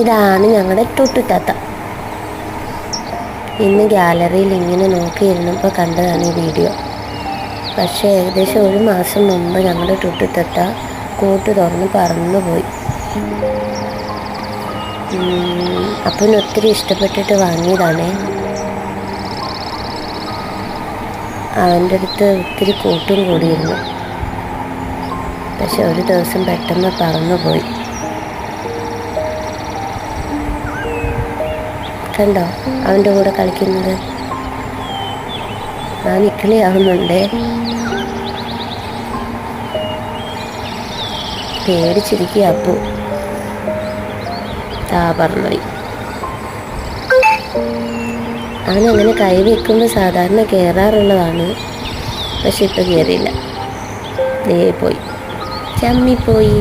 ഇതാണ് ഞങ്ങളുടെ ടുട്ടുത്താത്ത ഇന്ന് ഗാലറിയിൽ ഇങ്ങനെ നോക്കിയിരുന്നപ്പോൾ കണ്ടതാണ് ഈ വീഡിയോ. പക്ഷേ ഏകദേശം ഒരു മാസം മുമ്പ് ഞങ്ങളുടെ ടുട്ടുത്തത്ത കൂട്ട് തുറന്ന് പറന്നുപോയി അപ്പം ഒത്തിരി ഇഷ്ടപ്പെട്ടിട്ട് വാങ്ങിയതാണേ. അവന്റെ അടുത്ത് ഒത്തിരി കൂട്ടും കൂടിയിരുന്നു. പക്ഷെ ഒരു ദിവസം പെട്ടെന്ന് പറന്നുപോയി കണ്ടോ അവന്റെ കൂടെ കളിക്കുന്നത്. ആ നിക്കളിയാവുന്നുണ്ടേ പേടിച്ചിരിക്കുക അപ്പു. താ പറഞ്ഞു അവനങ്ങനെ കൈ വെക്കുമ്പോൾ സാധാരണ കയറാറുള്ളതാണ് പക്ഷെ ഇപ്പം കയറിയില്ല ദേ പോയി. ചമ്മിപ്പോയി.